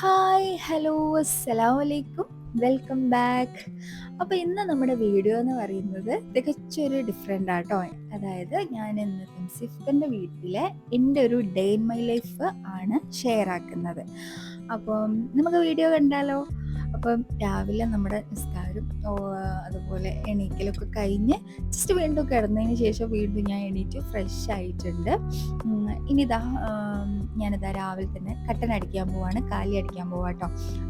Hi hello അസ്സലാമു അലൈക്കും welcome back അപ്പോൾ ഇന്ന് നമ്മുടെ വീഡിയോ എന്ന് പറയുന്നത് തികച്ചൊരു ഡിഫറെന്റ് ആട്ടോ. അതായത് ഞാൻ ഇന്ന് സിഫിന്റെ വീട്ടിലെ എന്റെ ഒരു ഡേ ഇൻ മൈ ലൈഫ് ആണ് ഷെയർ ആക്കുന്നത്. അപ്പം നമുക്ക് വീഡിയോ കണ്ടാലോ? അപ്പം രാവിലെ നമ്മുടെ നിസ്കാരം അതുപോലെ എണീക്കലൊക്കെ കഴിഞ്ഞ് ജസ്റ്റ് വീണ്ടും കിടന്നതിന് ശേഷം വീണ്ടും ഞാൻ എണീറ്റ് ഫ്രഷ് ആയിട്ടുണ്ട്. ഇനി ഇനിതാ ആം, ഞാനിതാ രാവിലെ തന്നെ കട്ടൻ അടിക്കാൻ പോവാണ് കാലി അടിക്കാൻ പോവാട്ടോ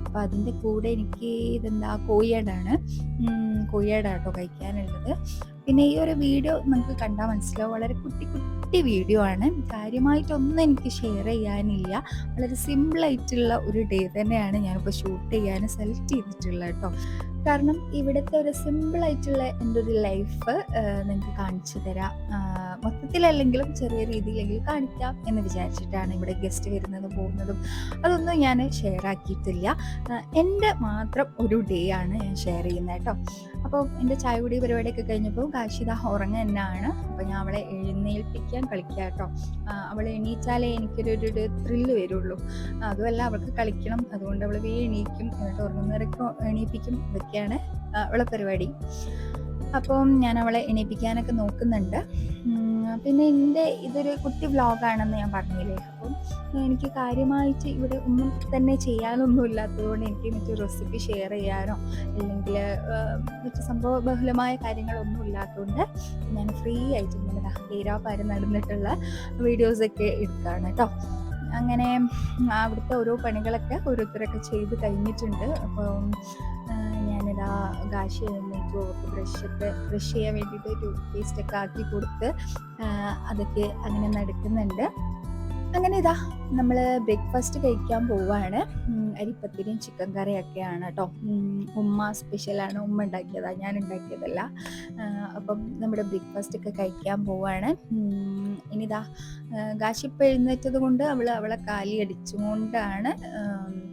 അപ്പോൾ അതിന്റെ കൂടെ എനിക്ക് ഇതെന്താ കോഴിയാടാണ്. കേട്ടോ കഴിക്കാനുള്ളത്. പിന്നെ ഈ ഒരു വീഡിയോ നമുക്ക് കണ്ടാൽ മനസ്സിലാവും. വളരെ കുട്ടി കുട്ടി വീഡിയോ ആണ്. കാര്യമായിട്ടൊന്നും എനിക്ക് ഷെയർ ചെയ്യാനില്ല. വളരെ സിമ്പിളായിട്ടുള്ള ഒരു ഡേ തന്നെയാണ് ഞാനിപ്പോൾ ഷൂട്ട് ചെയ്യാൻ സെലക്ട് ചെയ്തിട്ടുള്ളത് കേട്ടോ കാരണം ഇവിടുത്തെ ഒരു സിമ്പിൾ ആയിട്ടുള്ള എന്റെ ഒരു ലൈഫ് നിങ്ങൾക്ക് കാണിച്ചു തരാം. മൊത്തത്തിലല്ലെങ്കിലും ചെറിയ രീതിയിലെങ്കിലും കാണിക്കാം എന്ന് വിചാരിച്ചിട്ടാണ് ഇവിടെ ഗസ്റ്റ് വരുന്നതും പോകുന്നതും. അതൊന്നും ഞാൻ ഷെയർ ആക്കിയിട്ടില്ല. എന്റെ മാത്രം ഒരു ഡേ ആണ് ഞാൻ ഷെയർ ചെയ്യുന്നത് കേട്ടോ. അപ്പോൾ എന്റെ ചായ കുടി പരിപാടിയൊക്കെ കഴിഞ്ഞപ്പോൾ കാശിത ഉറങ്ങ തന്നെയാണ്. അപ്പോൾ ഞാൻ അവളെ എഴുന്നേൽപ്പിക്കാൻ കളിക്കുക കേട്ടോ. അവൾ എണീച്ചാലേ എനിക്കൊരു ഒരു ത്രില്ല് വരുള്ളൂ. അതുമല്ല അവൾക്ക് കളിക്കണം. അതുകൊണ്ട് അവൾ വേ എണീക്കും. എന്നിട്ട് ഉറങ്ങുന്നവരൊക്കെ എണീപ്പിക്കും. ഇതൊക്കെയാണ് അവളെ പരിപാടി. അപ്പം ഞാൻ അവളെ എണീപ്പിക്കാനൊക്കെ നോക്കുന്നുണ്ട്. പിന്നെ എന്റെ ഇതൊരു കുട്ടി വ്ലോഗാണെന്ന് ഞാൻ പറഞ്ഞില്ലേ? അപ്പം എനിക്ക് കാര്യമായിട്ട് ഇവിടെ ഒന്നും തന്നെ ചെയ്യാനൊന്നും ഇല്ലാത്തതുകൊണ്ട് എനിക്ക് മറ്റു റെസിപ്പി ഷെയർ ചെയ്യാനോ അല്ലെങ്കിൽ മറ്റു സംഭവ ബഹുലമായ കാര്യങ്ങളൊന്നും ഇല്ലാത്തതുകൊണ്ട് ഞാൻ ഫ്രീ ആയിട്ട് ഇങ്ങനെ ഏരാപ്പാരം നടന്നിട്ടുള്ള വീഡിയോസൊക്കെ എടുക്കുകയാണ് കേട്ടോ. അങ്ങനെ അവിടുത്തെ ഓരോ പണികളൊക്കെ ഓരോരുത്തരൊക്കെ ചെയ്ത് കഴിഞ്ഞിട്ടുണ്ട്. അപ്പം കാശി ഗാശി എഴുന്നേറ്റ് ബ്രഷൊക്കെ ബ്രഷ് ചെയ്യാൻ വേണ്ടിയിട്ട് ടൂത്ത് പേസ്റ്റ് ഒക്കെ ആക്കി കൊടുത്ത് അതൊക്കെ അങ്ങനെ നടക്കുന്നുണ്ട്. അങ്ങനെ ഇതാ നമ്മൾ ബ്രേക്ക്ഫാസ്റ്റ് കഴിക്കാൻ പോവാണ്. അരിപ്പത്തിരിയും ചിക്കൻ കറിയൊക്കെയാണ് കേട്ടോ. ഉമ്മ സ്പെഷ്യലാണ് ഉമ്മ ഉണ്ടാക്കിയതാണ് ഞാൻ ഉണ്ടാക്കിയതല്ല. അപ്പം നമ്മുടെ ബ്രേക്ക്ഫാസ്റ്റ് ഒക്കെ കഴിക്കാൻ പോവാണ്. ഇനി ഇനിതാ ഗാശിപ്പ് എഴുന്നേറ്റത് കൊണ്ട് അവൾ അവളെ കാലി അടിച്ചുകൊണ്ടാണ്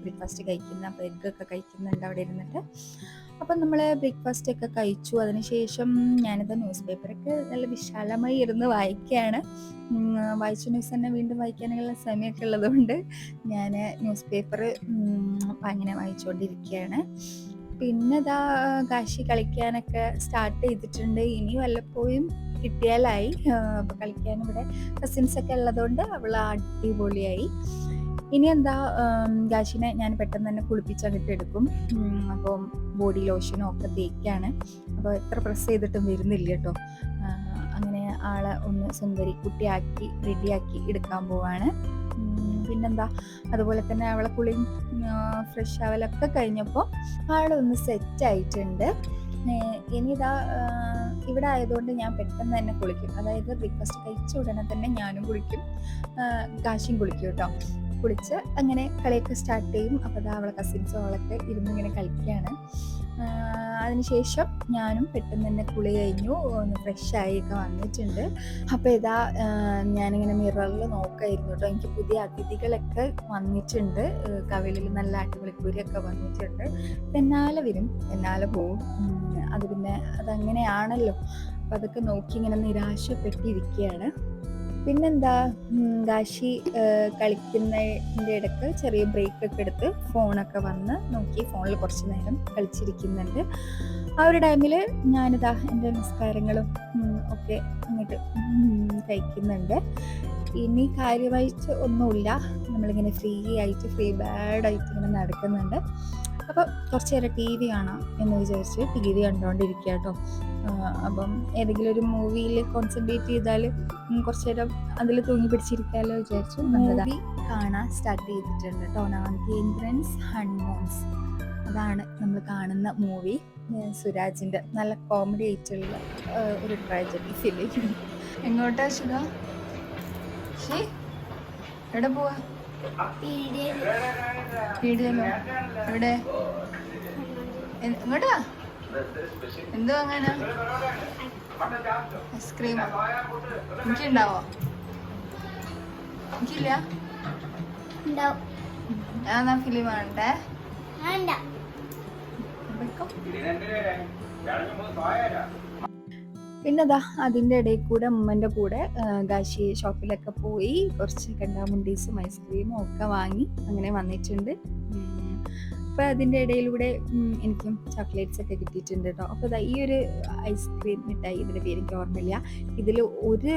ബ്രേക്ക്ഫാസ്റ്റ് കഴിക്കുന്നത്. അപ്പോൾ എഗ്ഗൊക്കെ കഴിക്കുന്നുണ്ട് അവിടെ ഇരുന്നിട്ട്. അപ്പം നമ്മൾ ബ്രേക്ക്ഫാസ്റ്റ് ഒക്കെ കഴിച്ചു. അതിനുശേഷം ഞാനിത് ന്യൂസ് പേപ്പറൊക്കെ നല്ല വിശാലമായി ഇരുന്ന് വായിക്കുകയാണ്. വായിച്ച ന്യൂസ് തന്നെ വീണ്ടും വായിക്കാനുള്ള സമയമൊക്കെ ഉള്ളതുകൊണ്ട് ഞാൻ ന്യൂസ് പേപ്പർ അങ്ങനെ വായിച്ചുകൊണ്ടിരിക്കുകയാണ് പിന്നെ ഇതാ കാശി കളിക്കാനൊക്കെ സ്റ്റാർട്ട് ചെയ്തിട്ടുണ്ട്. ഇനി വല്ലപ്പോഴും കിട്ടിയാലായി. അപ്പോൾ കളിക്കാൻ ഇവിടെ കസിൻസ് ഒക്കെ ഉള്ളതുകൊണ്ട് അവൾ അടിപൊളിയായി. ഇനി എന്താ ഉം, ഗാഷിനെ ഞാൻ പെട്ടെന്ന് തന്നെ കുളിപ്പിച്ചങ്ങിട്ട് എടുക്കും. അപ്പോൾ ബോഡി ലോഷനും ഒക്കെ തേക്കാണ്. അപ്പോൾ എത്ര പ്രസ് ചെയ്തിട്ടും വരുന്നില്ല കേട്ടോ. അങ്ങനെ ആളെ ഒന്ന് സുന്ദരി കുട്ടിയാക്കി റെഡിയാക്കി എടുക്കാൻ പോവാണ്. പിന്നെന്താ അതുപോലെ തന്നെ അവളെ കുളി ഫ്രഷ് ആവലൊക്കെ കഴിഞ്ഞപ്പോൾ ആളൊന്ന് സെറ്റ് ആയിട്ടുണ്ട്. ഇനി ഇനിതാ ഇവിടെ ആയതുകൊണ്ട് ഞാൻ പെട്ടെന്ന് തന്നെ കുളിക്കും. അതായത് ബ്രേക്ക്ഫാസ്റ്റ് കഴിച്ച ഉടനെ തന്നെ ഞാനും കുളിക്കും. കാശിയും കുളിക്കും കേട്ടോ. കുളിച്ച് അങ്ങനെ കളിയൊക്കെ സ്റ്റാർട്ട് ചെയ്യും. അപ്പോൾ ഇതാ അവളെ കസിൻസും അവളൊക്കെ ഇരുന്ന് ഇങ്ങനെ കളിക്കുകയാണ്. അതിനുശേഷം ഞാനും പെട്ടെന്ന് തന്നെ കുളി കഴിഞ്ഞു. ഒന്ന് ഫ്രഷ് ആയിയൊക്കെ വന്നിട്ടുണ്ട്. അപ്പോൾ ഇതാ ഞാനിങ്ങനെ മിററിൽ നോക്കായിരുന്നു കേട്ടോ. എനിക്ക് പുതിയ അതിഥികളൊക്കെ വന്നിട്ടുണ്ട്. കവിളിൽ നല്ല അടിപൊളിക്കുരിയൊക്കെ വന്നിട്ടുണ്ട്. എന്നാലെ വരും. എന്നാലെ പോവും. അത് പിന്നെ അതങ്ങനെയാണല്ലോ. അപ്പം അതൊക്കെ നോക്കി ഇങ്ങനെ നിരാശപ്പെട്ടിരിക്കുകയാണ്. പിന്നെന്താ കാശി കളിക്കുന്നതിന്റെ ഇടയ്ക്ക് ചെറിയ ബ്രേക്ക് ഒക്കെ എടുത്ത് ഫോണൊക്കെ വന്ന് നോക്കി ഫോണിൽ കുറച്ച് നേരം കളിച്ചിരിക്കുന്നുണ്ട്. ആ ഒരു ടൈമിൽ ഞാനിതാ എന്റെ നിസ്കാരങ്ങളും ഒക്കെ അങ്ങോട്ട് കഴിക്കുന്നുണ്ട്. ഇനി കാര്യമായിട്ട് ഒന്നുമില്ല. നമ്മളിങ്ങനെ ഫ്രീ ആയിട്ട് ഫ്രീ ബാഡായിട്ട് ഇങ്ങനെ നടക്കുന്നുണ്ട്. അപ്പോൾ കുറച്ച് നേരം ടി വി കാണാം എന്ന് വിചാരിച്ച് ടി വി കണ്ടുകൊണ്ടിരിക്കുക കേട്ടോ അപ്പം ഏതെങ്കിലും ഒരു മൂവിയിൽ കോൺസെൻട്രേറ്റ് ചെയ്താൽ കുറച്ച് നേരം അതിൽ തൂങ്ങി പിടിച്ചിരിക്കാമല്ലോ വിചാരിച്ചു മൂവി കാണാൻ സ്റ്റാർട്ട് ചെയ്തിട്ടുണ്ട് കേട്ടോ നാഗേന്ദ്രൻസ് ഹൺമോൺസ് അതാണ് നമ്മൾ കാണുന്ന മൂവി സുരാജിന്റെ നല്ല കോമഡി ആയിട്ടുള്ള ഒരു ട്രാജഡി ഫിലിം എങ്ങോട്ടാ ശുഖ എവിടെ പോവാ? പീടിയല്ലോ എവിടെ? എങ്ങോട്ടാ എന്ത് വാങ്ങാനാ ഐസ്ക്രീം. എനിക്കുണ്ടാവോ? എനിക്കില്ല. ഞാൻ എന്നാ ഫിലിം വേണ്ട വെക്കും. പിന്നെ അതാ അതിന്റെ ഇടയിൽ കൂടെ ഉമ്മന്റെ കൂടെ ഗാഷി ഷോപ്പിലൊക്കെ പോയി കുറച്ച് കണ്ടാമുണ്ടീസും ഐസ്ക്രീമും ഒക്കെ വാങ്ങി അങ്ങനെ വന്നിട്ടുണ്ട്. അപ്പോൾ അതിന്റെ ഇടയിലൂടെ എനിക്കും ചോക്ലേറ്റ്സ് ഒക്കെ കിട്ടിയിട്ടുണ്ട് കേട്ടോ അപ്പോൾ ദാ ഈ ഒരു ഐസ്ക്രീം മിഠായി ഇതിന്റെ പേര് എനിക്ക് ഓർമ്മയില്ല. ഇതിൽ ഒരു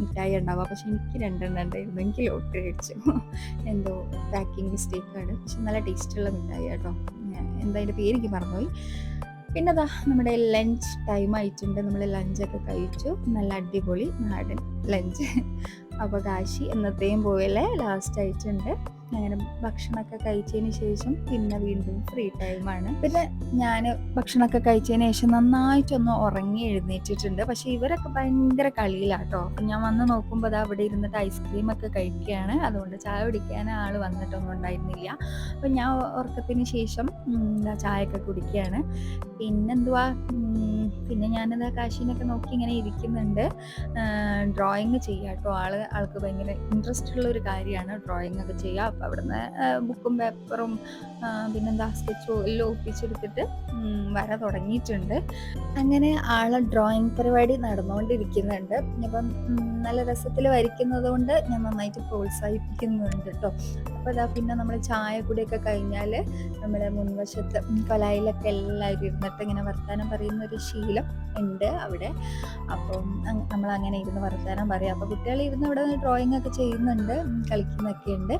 മിഠായി ഉണ്ടാവുക പക്ഷെ എനിക്ക് രണ്ടെണ്ണം ഉണ്ടായിരുന്നു. എനിക്ക് ലോട്ടറി അടിച്ചു. എന്തോ പാക്കിംഗ് മിസ്റ്റേക്കാണ് പക്ഷെ നല്ല ടേസ്റ്റുള്ള മിഠായി കേട്ടോ എന്താ അതിന്റെ പേര് എനിക്ക് മറന്നുപോയി. പിന്നെ അതാ നമ്മുടെ ലഞ്ച് ടൈം ആയിട്ടുണ്ട്. നമ്മൾ ലഞ്ചൊക്കെ കഴിച്ചു. നല്ല അടിപൊളി നാടൻ ലഞ്ച് അപ്പോൾ കാശി എന്നത്തെയും പോലെ ലാസ്റ്റ് ആയിട്ടുണ്ട്. അങ്ങനെ ഭക്ഷണമൊക്കെ കഴിച്ചതിന് ശേഷം പിന്നെ വീണ്ടും ഫ്രീ ടൈമാണ് പിന്നെ ഞാൻ ഭക്ഷണമൊക്കെ കഴിച്ചതിന് ശേഷം നന്നായിട്ടൊന്ന് ഉറങ്ങി എഴുന്നേറ്റിട്ടുണ്ട്. പക്ഷേ ഇവരൊക്കെ ഭയങ്കര കളിയിലാട്ടോ. ഞാൻ വന്ന് നോക്കുമ്പോൾ അത് അവിടെ ഇരുന്നിട്ട് ഐസ്ക്രീം ഒക്കെ കഴിക്കുകയാണ്. അതുകൊണ്ട് ചായ കുടിക്കാൻ ആൾ വന്നിട്ടൊന്നും ഉണ്ടായിരുന്നില്ല. അപ്പം ഞാൻ ഉറക്കത്തിന് ശേഷം ചായ ചായയൊക്കെ കുടിക്കുകയാണ്. പിന്നെന്തുവാ? പിന്നെ ഞാനത് കാശിനൊക്കെ നോക്കി ഇങ്ങനെ ഇരിക്കുന്നുണ്ട്. ഡ്രോയിങ് ചെയ്യുക കേട്ടോ ആൾ ആൾക്ക് ഭയങ്കര ഇൻട്രസ്റ്റ് ഉള്ള ഒരു കാര്യമാണ്. ഡ്രോയിങ് ഒക്കെ ചെയ്യുക അപ്പം അവിടുന്ന് ബുക്കും പേപ്പറും പിന്നെന്താ സ്കെച്ചോ എല്ലാം ഒപ്പിച്ചെടുത്തിട്ട് വര തുടങ്ങിയിട്ടുണ്ട്. അങ്ങനെ ആളെ ഡ്രോയിങ് പരിപാടി നടന്നുകൊണ്ടിരിക്കുന്നുണ്ട് അപ്പം നല്ല രസത്തിൽ വരയ്ക്കുന്നത് കൊണ്ട് ഞാൻ നന്നായിട്ട് പ്രോത്സാഹിപ്പിക്കുന്നുണ്ട് കേട്ടോ അപ്പോൾ അതാ പിന്നെ നമ്മൾ ചായ കൂടിയൊക്കെ കഴിഞ്ഞാൽ നമ്മുടെ മുൻവശത്ത് കൊലായിലൊക്കെ എല്ലാവരും ഇരുന്നിട്ട് ഇങ്ങനെ വർത്തമാനം പറയുന്ന ഒരു ശീലം ഉണ്ട് അവിടെ. അപ്പം നമ്മൾ അങ്ങനെ ഇരുന്ന് വർത്തമാനം പറയും. അപ്പോൾ കുട്ടികൾ ഇരുന്ന് ഇവിടെ ഡ്രോയിങ് ഒക്കെ ചെയ്യുന്നുണ്ട് കളിക്കുന്നൊക്കെ ഉണ്ട്.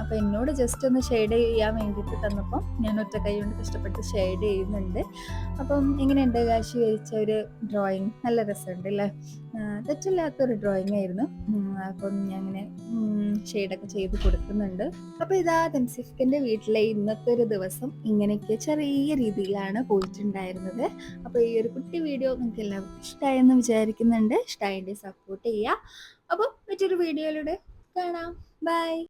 അപ്പോൾ എന്നോട് ജസ്റ്റ് ഒന്ന് ഷെയ്ഡ് ചെയ്യാൻ വേണ്ടിയിട്ട് തന്നപ്പോൾ ഞാൻ ഒറ്റ കൈ കൊണ്ട് കഷ്ടപ്പെട്ട് ഷെയ്ഡ് ചെയ്യുന്നുണ്ട്. അപ്പം എങ്ങനെയുണ്ട് കാശി വരച്ച ഒരു ഡ്രോയിങ് നല്ല രസമുണ്ട് അല്ലേ? തെറ്റില്ലാത്തൊരു ഡ്രോയിങ് ആയിരുന്നു. അപ്പം ഞാൻ അങ്ങനെ ഷെയ്ഡൊക്കെ ചെയ്ത് കൊടുക്കുന്നുണ്ട്. അപ്പോൾ ഇതാ തൻസിഫിക്കന്റെ വീട്ടിലെ ഇന്നത്തെ ഒരു ദിവസം ഇങ്ങനെയൊക്കെ ചെറിയ രീതിയിലാണ് പോയിട്ടുണ്ടായിരുന്നത്. അപ്പോൾ ഈ ഒരു കുട്ടി വീഡിയോ നിങ്ങൾക്ക് എല്ലാവർക്കും ഇഷ്ടമായെന്ന് വിചാരിക്കുന്നുണ്ട്. ഇഷ്ടമായിട്ട് സപ്പോർട്ട് ചെയ്യുക. അപ്പോൾ മറ്റൊരു വീഡിയോയിലൂടെ കാണാം. ബൈ